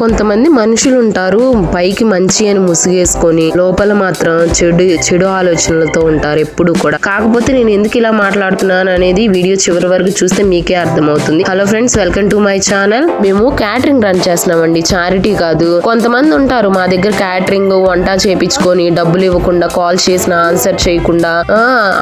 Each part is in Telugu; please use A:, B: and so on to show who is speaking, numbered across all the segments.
A: కొంతమంది మనుషులు ఉంటారు పైకి మంచి అని ముసుగేసుకొని లోపల మాత్రం చెడు చెడు ఆలోచనలతో ఉంటారు ఎప్పుడు కూడా. కాకపోతే నేను ఎందుకు ఇలా మాట్లాడుతున్నాను అనేది వీడియో చివరి వరకు చూస్తే మీకే అర్థమవుతుంది. Hello friends welcome to my channel. మేము క్యాటరింగ్ రన్ చేస్తున్నామండి. చారిటీ కాదు. కొంతమంది ఉంటారు మా దగ్గర క్యాటరింగ్ వంట చేపించుకొని డబ్బులు ఇవ్వకుండా కాల్ చేసిన ఆన్సర్ చేయకుండా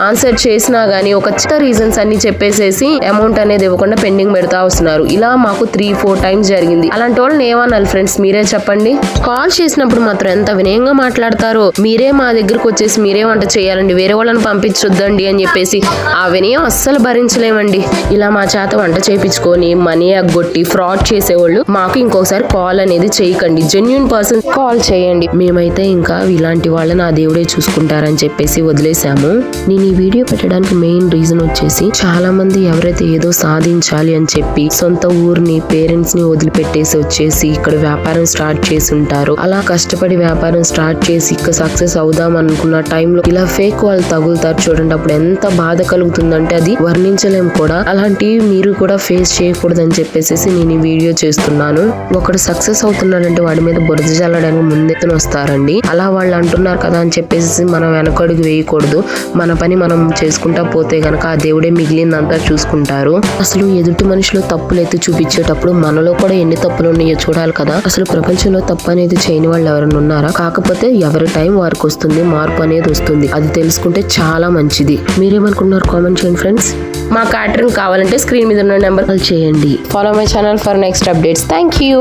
A: ఆన్సర్ చేసినా గానీ ఒక చిన్న రీజన్స్ అన్ని చెప్పేసేసి అమౌంట్ అనేది ఇవ్వకుండా పెండింగ్ పెడతా వస్తున్నారు. ఇలా మాకు త్రీ ఫోర్ టైమ్స్ జరిగింది. అలాంటి వాళ్ళని ఏమనాలి ఫ్రెండ్స్ మీరే చెప్పండి. కాల్ చేసినప్పుడు మాత్రం ఎంత వినయంగా మాట్లాడతారో మీరే మా దగ్గరకు వచ్చేసి మీరే వంట చేయాలండి వేరే వాళ్ళని పంపించొద్దండి అని చెప్పేసి ఆ వినయం అస్సలు భరించలేమండి. ఇలా మా చేత వంట చేయించుకొని మనీ అగ్గొట్టి ఫ్రాడ్ చేసేవాళ్ళు మాకు ఇంకోసారి కాల్ అనేది చేయకండి. జెన్యున్ పర్సన్ కాల్ చేయండి. మేమైతే ఇంకా ఇలాంటి వాళ్ళని ఆ దేవుడే చూసుకుంటారని చెప్పేసి వదిలేసాము నేను ఈ వీడియో పెట్టడానికి మెయిన్ రీజన్ వచ్చేసి చాలా మంది ఎవరైతే ఏదో సాధించాలి అని చెప్పి సొంత ఊరిని పేరెంట్స్ని వదిలిపెట్టేసి వచ్చేసి ఇక్కడ వ్యాపారం స్టార్ట్ చేసి ఉంటారు అలా కష్టపడి వ్యాపారం స్టార్ట్ చేసి ఇక సక్సెస్ అవుదాం అనుకున్న టైంలో ఇలా ఫేక్ వాళ్ళు తగులుతారు చూడండి. అప్పుడు ఎంత బాధ కలుగుతుందంటే అది వర్ణించలేం కూడా. అలాంటివి మీరు కూడా ఫేస్ చేయకూడదని చెప్పేసి నేను ఈ వీడియో చేస్తున్నాను. ఒకడు సక్సెస్ అవుతున్నాడంటే వాడి మీద బురద చల్లడానికి ముందెత్తున వస్తారండి. అలా వాళ్ళు అంటున్నారు కదా అని చెప్పేసి మనం వెనకడుగు వేయకూడదు. మన పని మనం చేసుకుంటా పోతే గనక ఆ దేవుడే మిగిలిందంతా చూసుకుంటారు. అసలు ఎదుటి మనిషిలో తప్పులు ఎత్తి చూపించేటప్పుడు మనలో కూడా ఎన్ని తప్పులు ఉన్నాయో చూడాలి కదా అసలు ప్రపంచంలో తప్పు అనేది చేయని వాళ్ళు ఎవరైనా ఉన్నారా? కాకపోతే ఎవరి టైం వారికి వస్తుంది మార్పు అనేది వస్తుంది. అది తెలుసుకుంటే చాలా మంచిది. మీరేమనుకుంటున్నారు కామెంట్ చేయండి ఫ్రెండ్స్. మా క్యాటరింగ్ కావాలంటే స్క్రీన్ మీద ఉన్న నెంబర్ కాల్ చేయండి. Follow my channel for next updates thank you